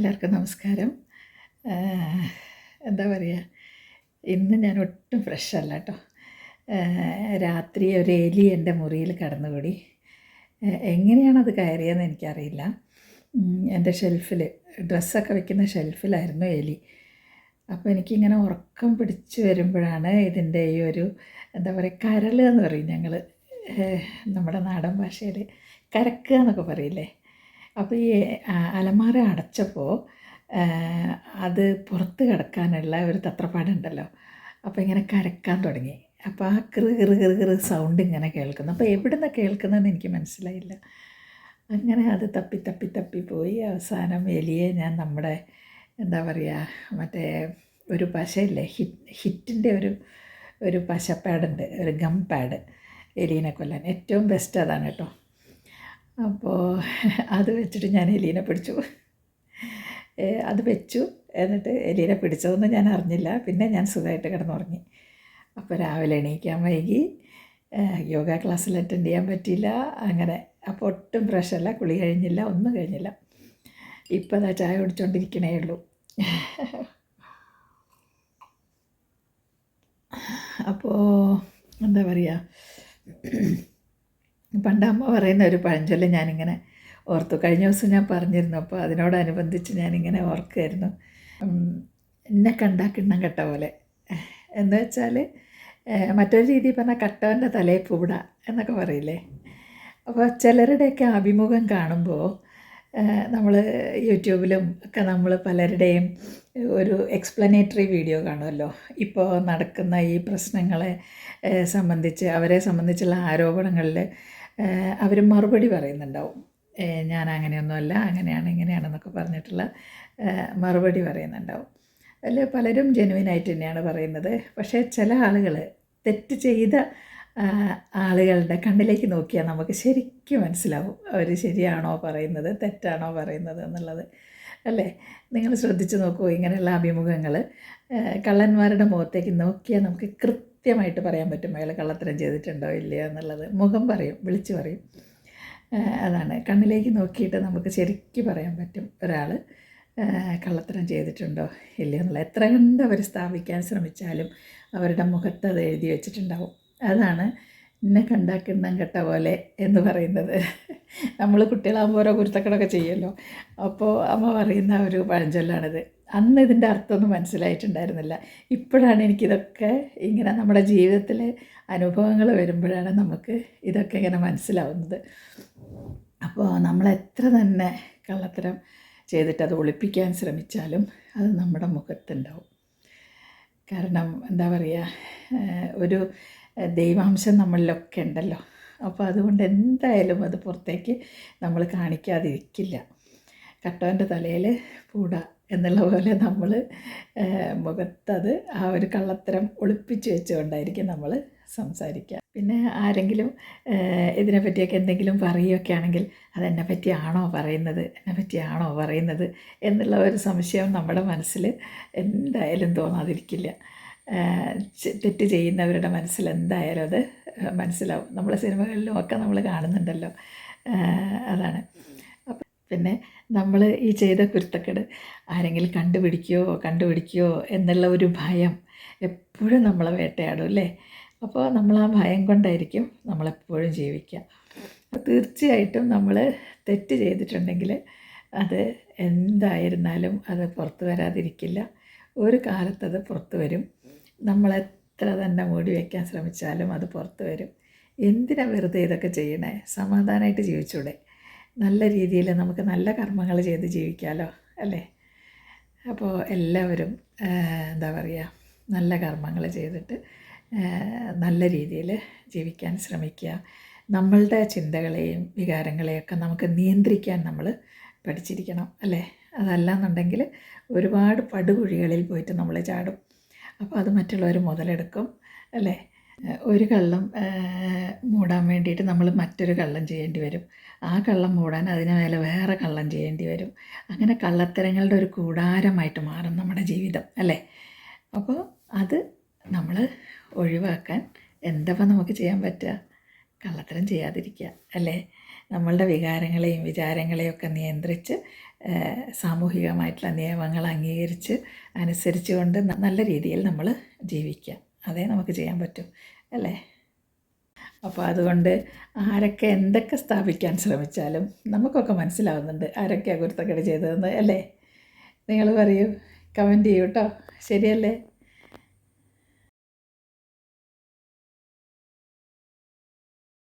എല്ലാവർക്കും നമസ്കാരം. എന്താ പറയുക ഇന്ന് ഞാൻ ഒട്ടും ഫ്രഷ് കേട്ടോ രാത്രി ഒരു എലി എന്റെ മുറിയിൽ കടന്നുകൂടി. എങ്ങനെയാണത് കയറിയതെന്ന് എനിക്കറിയില്ല. എന്റെ ഷെൽഫിൽ ഡ്രസ്സൊക്കെ വെക്കുന്ന ഷെൽഫിലായിരുന്നു എലി. അപ്പോൾ എനിക്കിങ്ങനെ ഉറക്കം പിടിച്ച് വരുമ്പോഴാണ് ഇതിന്റെ ഈ ഒരു എന്താ പറയുക കരൾ എന്ന് പറയും ഞങ്ങൾ നമ്മുടെ നാടൻ ഭാഷയിൽ കരക്കുക എന്നൊക്കെ പറയില്ലേ? അപ്പോൾ ഈ അലമാര അടച്ചപ്പോൾ അത് പുറത്ത് കിടക്കാനുള്ള ഒരു തത്രപ്പാടുണ്ടല്ലോ. അപ്പോൾ ഇങ്ങനെ കരക്കാൻ തുടങ്ങി. അപ്പോൾ ആ കൃ കൃ കൃ കൃ സൗണ്ട് ഇങ്ങനെ കേൾക്കുന്നു. അപ്പോൾ എവിടെ നിന്നാണ് കേൾക്കുന്നതെന്ന് എനിക്ക് മനസ്സിലായില്ല. അങ്ങനെ അത് തപ്പി തപ്പി തപ്പി പോയി. അവസാനം എലിയെ ഞാൻ നമ്മുടെ എന്താ പറയുക മറ്റേ ഒരു പശയില്ലേ ഹിറ്റ് ഹിറ്റിന്റെ ഒരു ഒരു പശ പാഡുണ്ട് ഒരു ഗം പാഡ് എലീനെ കൊല്ലാൻ. ഏറ്റവും ബെസ്റ്റ് അതാണ് കേട്ടോ. അപ്പോൾ അത് വെച്ചിട്ട് ഞാൻ എലീനെ പിടിച്ചു. അത് വെച്ചു. എന്നിട്ട് എലീനെ പിടിച്ചതൊന്നും ഞാൻ അറിഞ്ഞില്ല. പിന്നെ ഞാൻ സുഖമായിട്ട് കിടന്നുറങ്ങി. അപ്പോൾ രാവിലെ എണീക്കാൻ വൈകി. യോഗ ക്ലാസ്സിൽ അറ്റൻഡ് ചെയ്യാൻ പറ്റിയില്ല. അങ്ങനെ അപ്പോൾ ഒട്ടും പ്രഷറല്ല കുളി കഴിഞ്ഞില്ല. ഒന്നും കഴിഞ്ഞില്ല. ഇപ്പോൾ അതാ ചായ കുടിച്ചുകൊണ്ടിരിക്കണേ ഉള്ളൂ. അപ്പോൾ എന്താ പറയുക പണ്ട് അമ്മ പറയുന്ന ഒരു പഴഞ്ചൊല്ല ഞാനിങ്ങനെ ഓർത്തു. കഴിഞ്ഞ ദിവസം ഞാൻ പറഞ്ഞിരുന്നു അപ്പോൾ അതിനോടനുബന്ധിച്ച് ഞാനിങ്ങനെ ഓർക്കുമായിരുന്നു എന്നെ കണ്ടാ കിണ്ണം കെട്ട പോലെ. എന്ന് വെച്ചാൽ മറ്റൊരു രീതി പറഞ്ഞാൽ കട്ടവന്റെ തലയിൽ പൂട എന്നൊക്കെ പറയില്ലേ? അപ്പോൾ ചിലരുടെയൊക്കെ അഭിമുഖം കാണുമ്പോൾ നമ്മൾ യൂട്യൂബിലും ഒക്കെ നമ്മൾ പലരുടെയും ഒരു എക്സ്പ്ലനേറ്ററി വീഡിയോ കാണുമല്ലോ ഇപ്പോൾ നടക്കുന്ന ഈ പ്രശ്നങ്ങളെ സംബന്ധിച്ച് അവരെ സംബന്ധിച്ചുള്ള ആരോപണങ്ങളിൽ അവർ മറുപടി പറയുന്നുണ്ടാവും. ഞാൻ അങ്ങനെയൊന്നുമല്ല അങ്ങനെയാണ് ഇങ്ങനെയാണെന്നൊക്കെ പറഞ്ഞിട്ടുള്ള മറുപടി പറയുന്നുണ്ടാവും. അല്ല പലരും ജെനുവിനായിട്ട് തന്നെയാണ് പറയുന്നത്. പക്ഷേ ചില ആളുകൾ തെറ്റ് ചെയ്ത ആളുകളുടെ കണ്ണിലേക്ക് നോക്കിയാൽ നമുക്ക് ശരിക്കും മനസ്സിലാവും. അവർ ശരിയാണോ പറയുന്നത് തെറ്റാണോ പറയുന്നത് എന്നുള്ളത്. അല്ലേ? നിങ്ങൾ ശ്രദ്ധിച്ചു നോക്കൂ ഇങ്ങനെയുള്ള അഭിമുഖങ്ങൾ. കള്ളന്മാരുടെ മുഖത്തേക്ക് നോക്കിയാൽ നമുക്ക് കൃത്യമായിട്ട് പറയാൻ പറ്റും അയാൾ കള്ളത്തരം ചെയ്തിട്ടുണ്ടോ ഇല്ലയോ എന്നുള്ളത്. മുഖം പറയും വിളിച്ചു പറയും. അതാണ്. കണ്ണിലേക്ക് നോക്കിയിട്ട് നമുക്ക് ശരിക്കും പറയാൻ പറ്റും ഒരാൾ കള്ളത്തരം ചെയ്തിട്ടുണ്ടോ ഇല്ലയോ എന്നുള്ളത്. എത്ര കണ്ട് അവർ സ്ഥാപിക്കാൻ ശ്രമിച്ചാലും അവരുടെ മുഖത്ത് അത് എഴുതി വെച്ചിട്ടുണ്ടാവും. അതാണ് എന്നെ കണ്ടാക്കിണ്ണം കെട്ട പോലെ എന്ന് പറയുന്നത്. നമ്മൾ കുട്ടികളാകുമ്പോൾ ഓരോ കുരുത്തക്കടൊക്കെ ചെയ്യുമല്ലോ അപ്പോൾ അമ്മ പറയുന്ന ഒരു പഴഞ്ചൊല്ലാണിത്. അന്ന് ഇതിന്റെ അർത്ഥമൊന്നും മനസ്സിലായിട്ടുണ്ടായിരുന്നില്ല. ഇപ്പോഴാണ് എനിക്കിതൊക്കെ ഇങ്ങനെ നമ്മുടെ ജീവിതത്തിലെ അനുഭവങ്ങൾ വരുമ്പോഴാണ് നമുക്ക് ഇതൊക്കെ ഇങ്ങനെ മനസ്സിലാവുന്നത്. അപ്പോൾ നമ്മൾ എത്ര തന്നെ കള്ളത്തരം ചെയ്തിട്ട് അത് ഒളിപ്പിക്കാൻ ശ്രമിച്ചാലും അത് നമ്മുടെ മുഖത്തുണ്ടാവും. കാരണം എന്താ പറയുക ഒരു ദൈവാംശം നമ്മളിലൊക്കെ ഉണ്ടല്ലോ. അപ്പോൾ അതുകൊണ്ട് എന്തായാലും അത് പുറത്തേക്ക് നമ്മൾ കാണിക്കാതിരിക്കില്ല. കട്ടവന്റെ തലയിൽ പൂട എന്നുള്ള പോലെ നമ്മൾ മുഖത്തത് ആ ഒരു കള്ളത്തരം ഒളിപ്പിച്ച് വെച്ചുകൊണ്ടായിരിക്കും നമ്മൾ സംസാരിക്കുക. പിന്നെ ആരെങ്കിലും ഇതിനെപ്പറ്റിയൊക്കെ എന്തെങ്കിലും പറയുകയൊക്കെ ആണെങ്കിൽ അതെന്നെ പറ്റിയാണോ പറയുന്നത്? എന്നെ പറ്റിയാണോ പറയുന്നത്? എന്നുള്ള ഒരു സംശയം നമ്മുടെ മനസ്സിൽ എന്തായാലും തോന്നാതിരിക്കില്ല. തെറ്റ് ചെയ്യുന്നവരുടെ മനസ്സിൽ എന്തായാലും അത് മനസ്സിലാവും. നമ്മളെ സിനിമകളിലും ഒക്കെ നമ്മൾ കാണുന്നുണ്ടല്ലോ. അതാണ്. പിന്നെ നമ്മൾ ഈ ചെയ്ത കുരുത്തക്കേട് ആരെങ്കിലും കണ്ടുപിടിക്കുകയോ കണ്ടുപിടിക്കുകയോ എന്നുള്ള ഒരു ഭയം എപ്പോഴും നമ്മളെ വേട്ടയാടും അല്ലേ? അപ്പോൾ നമ്മൾ ആ ഭയം കൊണ്ടായിരിക്കും നമ്മളെപ്പോഴും ജീവിക്കുക. അപ്പോൾ തീർച്ചയായിട്ടും നമ്മൾ തെറ്റ് ചെയ്തിട്ടുണ്ടെങ്കിൽ അത് എന്തായിരുന്നാലും അത് പുറത്തു വരാതിരിക്കില്ല. ഒരു കാലത്തത് പുറത്തു വരും. നമ്മളെത്ര തന്നെ മൂടി വയ്ക്കാൻ ശ്രമിച്ചാലും അത് പുറത്ത് വരും. എന്തിനാ വെറുതെ ഇതൊക്കെ ചെയ്യണേ? സമാധാനമായിട്ട് ജീവിച്ചൂടെ? നല്ല രീതിയിൽ നമുക്ക് നല്ല കർമ്മങ്ങൾ ചെയ്ത് ജീവിക്കാമല്ലോ അല്ലേ? അപ്പോൾ എല്ലാവരും എന്താ പറയുക നല്ല കർമ്മങ്ങൾ ചെയ്തിട്ട് നല്ല രീതിയിൽ ജീവിക്കാൻ ശ്രമിക്കുക. നമ്മളുടെ ചിന്തകളെയും വികാരങ്ങളെയൊക്കെ നമുക്ക് നിയന്ത്രിക്കാൻ നമ്മൾ പഠിച്ചിരിക്കണം അല്ലേ? അതല്ല എന്നുണ്ടെങ്കിൽ ഒരുപാട് പടുകുഴികളിൽ പോയിട്ട് നമ്മൾ ചാടും. അപ്പോൾ അത് മറ്റുള്ളവർ മുതലെടുക്കും അല്ലേ? ഒരു കള്ളം മൂടാൻ വേണ്ടിയിട്ട് നമ്മൾ മറ്റൊരു കള്ളം ചെയ്യേണ്ടി വരും. ആ കള്ളം മൂടാൻ അതിന് മേലെ വേറെ കള്ളം ചെയ്യേണ്ടി വരും. അങ്ങനെ കള്ളത്തരങ്ങളുടെ ഒരു കൂടാരമായിട്ട് മാറും നമ്മുടെ ജീവിതം അല്ലേ? അപ്പോൾ അത് നമ്മൾ ഒഴിവാക്കാൻ എന്തപ്പോൾ നമുക്ക് ചെയ്യാൻ പറ്റുക? കള്ളത്തരം ചെയ്യാതിരിക്കുക അല്ലേ? നമ്മളുടെ വികാരങ്ങളെയും വിചാരങ്ങളെയും ഒക്കെ നിയന്ത്രിച്ച് സാമൂഹികമായിട്ടുള്ള നിയമങ്ങൾ അംഗീകരിച്ച് അനുസരിച്ചുകൊണ്ട് നല്ല രീതിയിൽ നമ്മൾ ജീവിക്കുക അതേ നമുക്ക് ചെയ്യാൻ പറ്റും അല്ലേ? അപ്പോൾ അതുകൊണ്ട് ആരൊക്കെ എന്തൊക്കെ സ്ഥാപിക്കാൻ ശ്രമിച്ചാലും നമുക്കൊക്കെ മനസ്സിലാവുന്നുണ്ട് ആരൊക്കെയാണ് കുരുത്തക്കേട് ചെയ്തതെന്ന് അല്ലേ? നിങ്ങൾ പറയൂ കമന്റ് ചെയ്യൂ കേട്ടോ ശരിയല്ലേ?